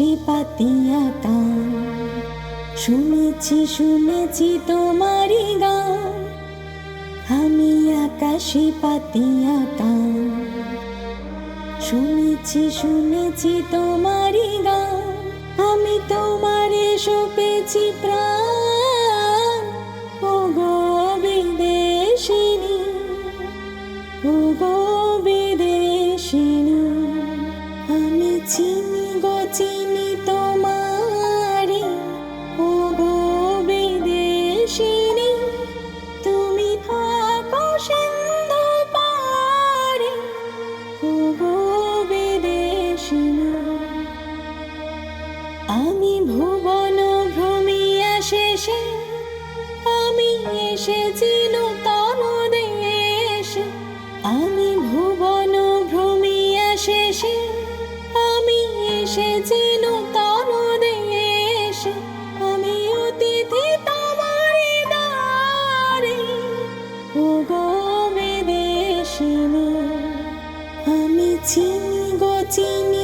আকাশে পাতিয়াতাম শুনেছি শুনেছি তোমারই গান। আমি আকাশে পাতিয়াতাম শুনেছি শুনেছি তোমারই গান। আমি তোমারে সপেছি প্রাণ। ও বিদেশিনী ও গো আমি চিনি গো, চিনি আমি ভুবন ভ্রমিয়া শেষে, আমি এসেছি নূতন দেশে। আমি ভুবন ভ্রমিয়া শেষে, আমি এসেছি আমি আমি চিনি গো চিনি